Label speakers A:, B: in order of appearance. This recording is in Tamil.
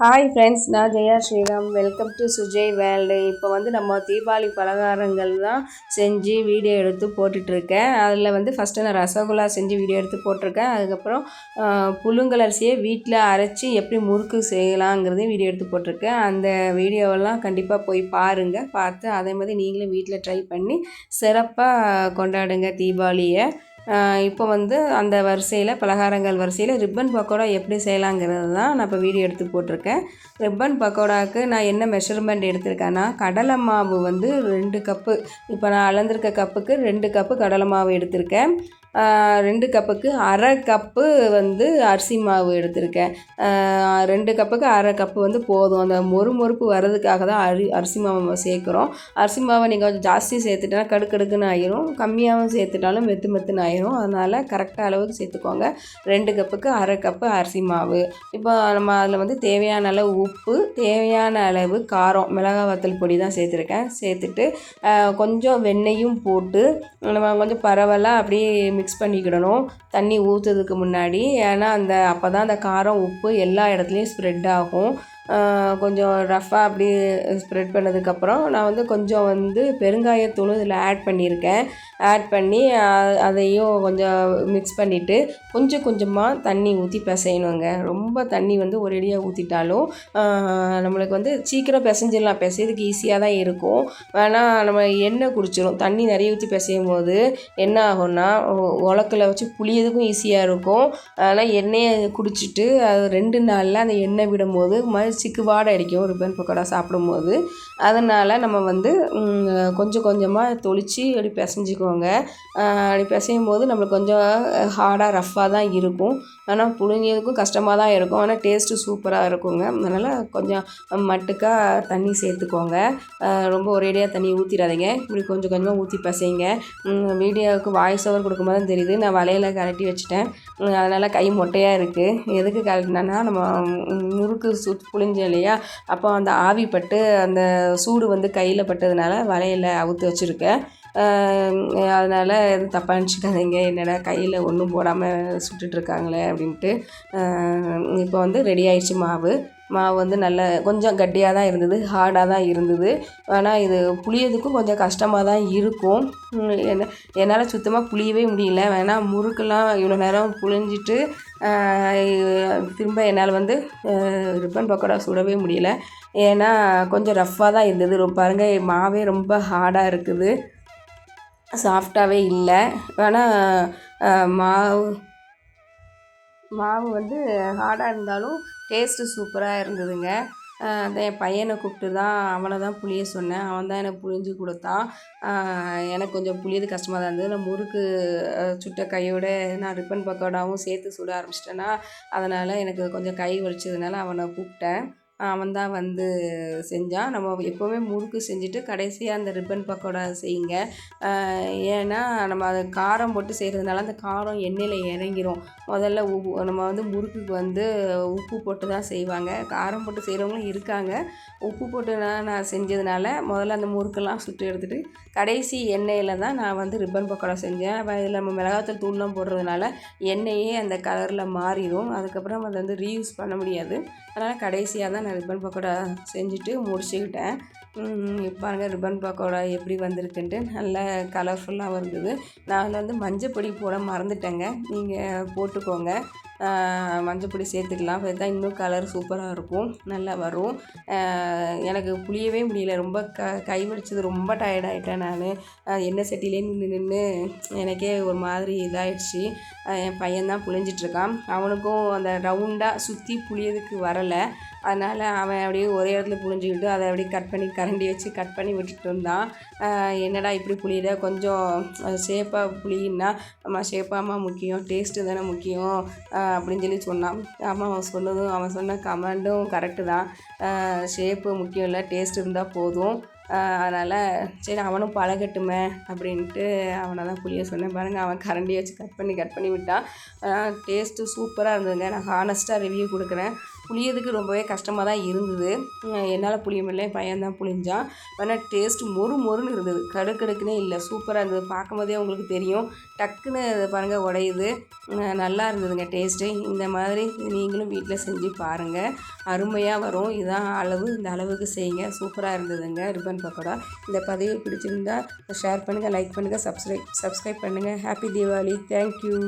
A: ஹாய் ஃப்ரெண்ட்ஸ் நான் Jaya Sriram. Welcome to Sujay world இப்போ வந்து நம்ம தீபாவளி பலகாரங்கள் தான் செஞ்சு வீடியோ எடுத்து போட்டுட்ருக்கேன். அதில் வந்து ஃபஸ்ட்டு நான் ரசகுல்லா செஞ்சு வீடியோ எடுத்து போட்டிருக்கேன். அதுக்கப்புறம் புழுங்கலரிசியை வீட்டில் அரைச்சி எப்படி முறுக்கு செய்யலாங்கிறதையும் வீடியோ எடுத்து போட்டிருக்கேன். அந்த வீடியோவெல்லாம் கண்டிப்பாக போய் பாருங்கள் பார்த்து அதே மாதிரி நீங்களும் வீட்டில் ட்ரை பண்ணி சிறப்பாக கொண்டாடுங்க தீபாவளியை. இப்போ வந்து அந்த வரிசையில் பலகாரங்கள் வரிசையில் ரிப்பன் பக்கோடா எப்படி செய்யலாங்கிறது தான் நான் இப்போ வீடியோ எடுத்து போட்டிருக்கேன். ரிப்பன் பக்கோடாவுக்கு நான் என்ன மெஷர்மெண்ட் எடுத்திருக்கேன்னா கடலை மாவு வந்து ரெண்டு கப்பு இப்போ நான் அளந்திருக்க கப்புக்கு ரெண்டு கப்பு கடலை மாவு எடுத்திருக்கேன். ரெண்டு கப்புக்கு அரை கப்பு வந்து அரிசி மாவு எடுத்திருக்கேன். ரெண்டு கப்புக்கு அரை கப்பு வந்து போதும். அந்த மொறு மொறுப்பு வர்றதுக்காக தான் அரி அரிசி மாவு சேர்க்குறோம். அரிசி மாவை நீங்கள் கொஞ்சம் ஜாஸ்தி சேர்த்துட்டா கடுக்கடுக்குன்னு ஆயிரும். கம்மியாகவும் சேர்த்துட்டாலும் மெத்து மெத்துன்னு ஆயிரும். அதனால் கரெக்டாக அளவுக்கு சேர்த்துக்கோங்க. ரெண்டு கப்புக்கு அரை கப்பு அரிசி மாவு. இப்போ நம்ம அதில் வந்து தேவையான அளவு உப்பு தேவையான அளவு காரம் மிளகாய் வத்தல் பொடி தான் சேர்த்துருக்கேன். சேர்த்துட்டு கொஞ்சம் வெண்ணெயும் போட்டு நம்ம கொஞ்சம் பரவலாக அப்படியே மிக்ஸ் மிக்ஸ் பண்ணிக்கிடணும். தண்ணி ஊற்றுறதுக்கு முன்னாடி. ஏன்னா அந்த அப்போ தான் அந்த காரம் உப்பு எல்லா இடத்துலையும் ஸ்ப்ரெட் ஆகும். கொஞ்சம் ரஃப்பாக அப்படி ஸ்ப்ரெட் பண்ணதுக்கப்புறம் நான் வந்து கொஞ்சம் வந்து பெருங்காயத்தூள் இதில் ஆட் பண்ணியிருக்கேன். ஆட் பண்ணி அதையும் கொஞ்சம் மிக்ஸ் பண்ணிவிட்டு கொஞ்சம் கொஞ்சமாக தண்ணி ஊற்றி பிசையணுங்க. ரொம்ப தண்ணி வந்து ஒரேடியாக ஊற்றிட்டாலும் நம்மளுக்கு வந்து சீக்கிரம் பிசைஞ்சிடலாம். பிசையதுக்கு ஈஸியாக தான் இருக்கும். வேணால் நம்ம எண்ணெய் குடிச்சிடும் தண்ணி நிறைய ஊற்றி பிசையும் போது என்ன ஆகும்னா உலக்கில் வச்சு புளியதுக்கும் ஈஸியாக இருக்கும். ஆனால் எண்ணெயை குடிச்சிட்டு அது ரெண்டு நாளில் அந்த எண்ணெய் விடும்போது மாதிரி சிக்கு வாடை அடிக்கும் ரிப்பன் பக்கோடா சாப்பிடும்போது அதனால் நம்ம வந்து கொஞ்சம் கொஞ்சமாக தொளித்து அப்படி பிசஞ்சிக்கோங்க. அப்படி பிசையும் போது நம்மளுக்கு கொஞ்சம் ஹார்டாக ரஃப்பாக தான் இருக்கும். ஆனால் புழுங்கியதுக்கும் கஷ்டமாக தான் இருக்கும். ஆனால் டேஸ்ட்டு சூப்பராக இருக்குங்க. அதனால் கொஞ்சம் மட்டுக்காக தண்ணி சேர்த்துக்கோங்க. ரொம்ப ஒரேடியாக தண்ணி ஊற்றிடாதீங்க இப்படி கொஞ்சம் கொஞ்சமாக ஊற்றி பசைங்க. வீடியோவுக்கு வாய்ஸ் ஓவர் கொடுக்கும்போது தான் தெரியுது. நான் வலையில் கலட்டி வச்சுட்டேன். அதனால் கை மொட்டையாக இருக்குது எதுக்கு கலட்டினேன்னா நம்ம முறுக்கு சு புளிஞ்சோம் இல்லையா? அப்போ அந்த ஆவிப்பட்டு அந்த சூடு வந்து கையில் பட்டதுனால வலையில் அவுத்து வச்சுருக்கேன் அதனால் எதுவும் தப்பாக நினச்சிக்காதீங்க. என்னடா கையில் ஒன்றும் போடாமல் சுட்டுட்ருக்காங்களே அப்படின்ட்டு. இப்போ வந்து ரெடி ஆயிடுச்சு மாவு. மாவு வந்து நல்ல கொஞ்சம் கட்டியாக தான் இருந்தது ஹார்டாக தான் இருந்தது. ஆனால் இது புளியதுக்கும் கொஞ்சம் கஷ்டமாக தான் இருக்கும். என்ன என்னால் சுத்தமாக புளியவே முடியல. வேணால் முறுக்கெல்லாம் இவ்வளோ நேரம் புளிஞ்சிட்டு திரும்ப என்னால் வந்து ரிப்பன் பக்கோடா சுடவே முடியல. ஏன்னா கொஞ்சம் ரஃப்பாக தான் இருந்தது. ரொம்ப பாருங்க மாவே ரொம்ப ஹார்டாக இருக்குது. சாஃப்டாகவே இல்லை. ஆனால் மாவு மாவு வந்து ஹார்டாக இருந்தாலும் டேஸ்ட்டு சூப்பராக இருந்ததுங்க. அதான் என் பையனை கூப்பிட்டு தான் அவனை தான் புளிய சொன்னேன். அவன் தான் எனக்கு புளிஞ்சு கொடுத்தான். எனக்கு கொஞ்சம் புளியது கஷ்டமாக தான் இருந்தது. நான் முறுக்கு சுட்ட கையோட நான் ரிப்பன் பக்கோடாவும் சேர்த்து சுட ஆரம்பிச்சிட்டேன்னா அதனால் எனக்கு கொஞ்சம் கை வலிச்சதுனால அவனை கூப்பிட்டேன். அவன் தான் வந்து செஞ்சான் நம்ம எப்போவுமே முறுக்கு செஞ்சுட்டு கடைசியாக அந்த ரிப்பன் பக்கோடா செய்யுங்க. ஏன்னா நம்ம அதை காரம் போட்டு செய்கிறதுனால அந்த காரம் எண்ணெயில் இறங்கிரும். முதல்ல உப்பு நம்ம வந்து முறுக்குக்கு வந்து உப்பு போட்டு தான் செய்வாங்க. காரம் போட்டு செய்கிறவங்களும் இருக்காங்க. உப்பு போட்டு நான் நான் செஞ்சதுனால முதல்ல அந்த முறுக்கெல்லாம் சுட்டு எடுத்துகிட்டு கடைசி எண்ணெயில் தான் நான் வந்து ரிப்பன் பக்கோடா செஞ்சேன். அப்போ இதில் நம்ம மிளகாத்தூள் தூள்லாம் போடுறதுனால எண்ணெயே அந்த கலரில் மாறிடும். அதுக்கப்புறம் அதை வந்து ரீயூஸ் பண்ண முடியாது. அதனால் கடைசியாக தான் நான் ரிப்பன் பக்கோடா செஞ்சுட்டு முடிச்சுக்கிட்டேன். ம், ரிப்பன் பக்கோடா எப்படி வந்திருக்குன்ட்டு நல்ல கலர்ஃபுல்லாக இருந்தது நான் அதில் வந்து மஞ்சப்பொடி போட மறந்துட்டேங்க. நீங்கள் போட்டுக்கோங்க. மஞ்சப்பொடி சேர்த்துக்கலாம். தான் இன்னும் கலர் சூப்பராக இருக்கும். நல்லா வரும். எனக்கு புளியவே முடியல. ரொம்ப க கை வலிச்சது. ரொம்ப டயர்ட் ஆகிட்டேன் நான். எண்ணெய் சட்டிலே நின்று நின்று எனக்கே ஒரு மாதிரி இதாகிடுச்சு என் பையன்தான் புளிஞ்சிட்ருக்கான் அவனுக்கும் அந்த ரவுண்டாக சுற்றி புளியதுக்கு வரலை. அதனால் அவன் அப்படியே ஒரே இடத்துல புழிஞ்சிக்கிட்டு அதை அப்படியே கட் பண்ணி கரண்டி வச்சு கட் பண்ணி விட்டுட்டு இருந்தான். என்னடா இப்படி புளியிற? கொஞ்சம் ஷேப்பாக புளின்னா அம்மா ஷேப்பாம்மா முக்கியம் டேஸ்ட்டு தானே முக்கியம் அப்படின்னு சொல்லி சொன்னான். அம்மா அவன் சொன்னதும் அவன் சொன்ன கமெண்டும் கரெக்டு தான். ஷேப்பு முக்கியம் இல்லை டேஸ்ட் இருந்தால் போதும். அதனால் சரி அவனும் பழகட்டுமே அப்படின்ட்டு அவனை தான் புளிய சொன்னேன். பாருங்கள் அவன் கரண்டியை வச்சு கட் பண்ணி கட் பண்ணி விட்டான். டேஸ்ட்டு சூப்பராக இருந்ததுங்க. நான் ஹானஸ்ட்டாக ரிவ்யூ கொடுக்குறேன். புளியதுக்கு ரொம்பவே கஷ்டமாக தான் இருந்தது. என்னால் புளிய முடியல என் பையன் தான் புளிஞ்சான் ஆனால் டேஸ்ட் மொறு மொறுன்னு இருந்தது. கடுக்கடுக்குன்னே இல்லை. சூப்பராக இருந்தது. பார்க்கும்போதே உங்களுக்கு தெரியும். டக்குன்னு பாருங்கள் உடையுது. நல்லா இருந்ததுங்க டேஸ்ட்டு இந்த மாதிரி நீங்களும் வீட்டில் செஞ்சு பாருங்கள் அருமையாக வரும். இதுதான் அளவு. இந்த அளவுக்கு செய்யுங்க. சூப்பராக இருந்ததுங்க. ரிப்பன் பக்கோடா. இந்த பதிவு பிடிச்சிருந்தா ஷேர் பண்ணுங்கள் லைக் பண்ணுங்கள் சப்ஸ்கிரைப் சப்ஸ்கிரைப் பண்ணுங்கள் ஹாப்பி தீபாவளி தேங்க்யூ